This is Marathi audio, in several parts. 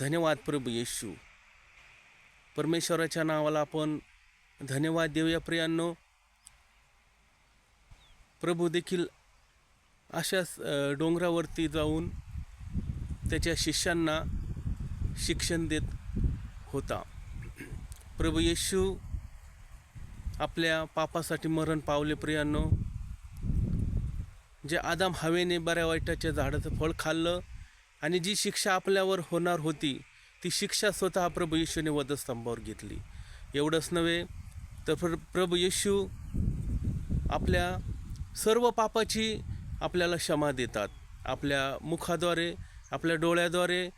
धन्यवाद प्रभू येशू. परमेश्वराच्या नावाला आपण धन्यवाद देऊया प्रियांनो. प्रभू देखील अशाच डोंगरावरती जाऊन त्याच्या शिष्यांना शिक्षण देत होता. प्रभू येशू आपल्या पापासाठी मरण पावले प्रियांनो. जे आदाम हवेने बऱ्या वाईटाच्या झाडाचं फळ खाल्लं आणि जी शिक्षा आपल्यावर होणार होती ती शिक्षा स्वतः प्रभू येशूने वधस्तंभावर घेतली. एवढंच नव्हे तर प्र प्रभू येशू आपल्या सर्व पापाची आपल्याला क्षमा देतात. आपल्या मुखाद्वारे आपल्या डोळ्याद्वारे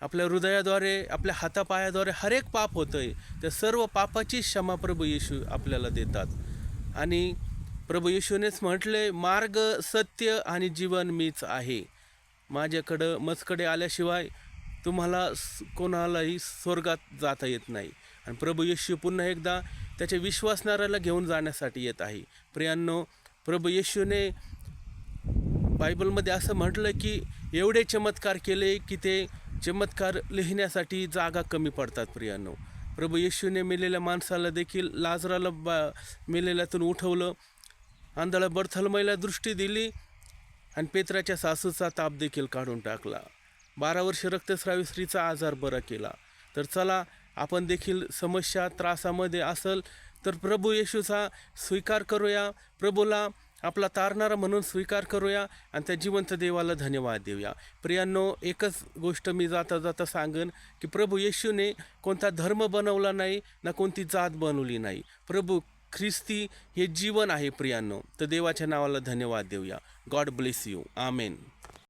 आपल्या हृदयाद्वारे आपल्या हातापायाद्वारे हर एक पाप होतं आहे त्या सर्व पापाची क्षमा प्रभू येशू आपल्याला देतात. आणि प्रभू येशूनेच म्हटले मार्ग सत्य आणि जीवन मीच आहे. माझ्याकडं मजकडे आल्याशिवाय तुम्हाला कोणालाही स्वर्गात जाता येत नाही. आणि प्रभू येशू पुन्हा एकदा त्याच्या विश्वासणाऱ्याला घेऊन जाण्यासाठी येत आहे. प्रियांनो प्रभू येशूने बायबलमध्ये असं म्हटलं की एवढे चमत्कार केले की ते चमत्कार लिहिण्यासाठी जागा कमी पडतात प्रियांनो. प्रभू येशूने मेलेल्या माणसाला देखील लाजराला बा मेलेल्यातून उठवलं. आंधळा बर्थलमयला दृष्टी दिली. आणि पेत्राच्या सासूचा ताप देखील काढून टाकला. बारा वर्ष रक्तस्रावी स्त्रीचा आजार बरा केला. तर चला आपण देखील समस्या त्रासामध्ये असल तर प्रभू येशूचा स्वीकार करूया. प्रभूला आपला तारणारा म्हणून स्वीकार करूया आणि त्या जिवंत देवाला धन्यवाद देऊया. प्रियांनो एकच गोष्ट मी जाता जाता सांगन की प्रभू येशूने कोणता धर्म बनवला नाही ना कोणती जात बनवली नाही. प्रभू ख्रिस्ती हे जीवन आहे प्रियांनो. तर देवाच्या नावाला धन्यवाद देऊया. God bless you amen